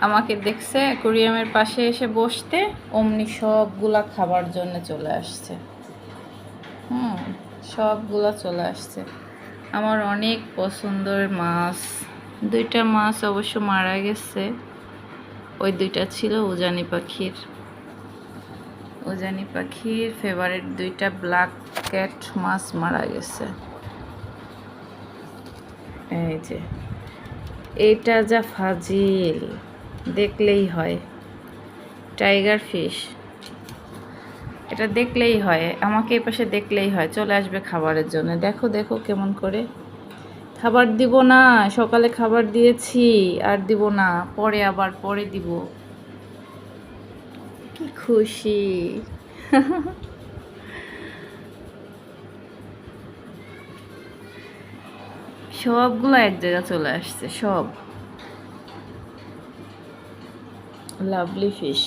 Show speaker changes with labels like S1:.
S1: আমাকে দেখছে অ্যাকোরিয়ামের পাশে এসে বসতে, অমনি সবগুলা খাবার জন্য চলে আসছে। হুম, সবগুলা চলে আসছে। আমার অনেক পছন্দের মাছ। দুইটা মাছ অবশ্য মারা গেছে। ওই দুইটা ছিল উজানি পাখির। উজানি পাখির ফেভারিট দুইটা ব্ল্যাক ক্যাট মাছ মারা গেছে। এই যে, এটা যা ফাজিল। দেখলেই হয়। টাইগার ফিশ এটা দেখলেই হয়। আমাকে এই পাশে দেখলেই হয়। চলে আসবে খাবারের জন্য। দেখো দেখো কেমন করে। খাবার দিব না। সকালে খাবার দিয়েছি, আর দিব না। পরে আবার, পরে দিব। কি খুশি। সবগুলো এক জায়গায় চলে আসছে, সব। Lovely fish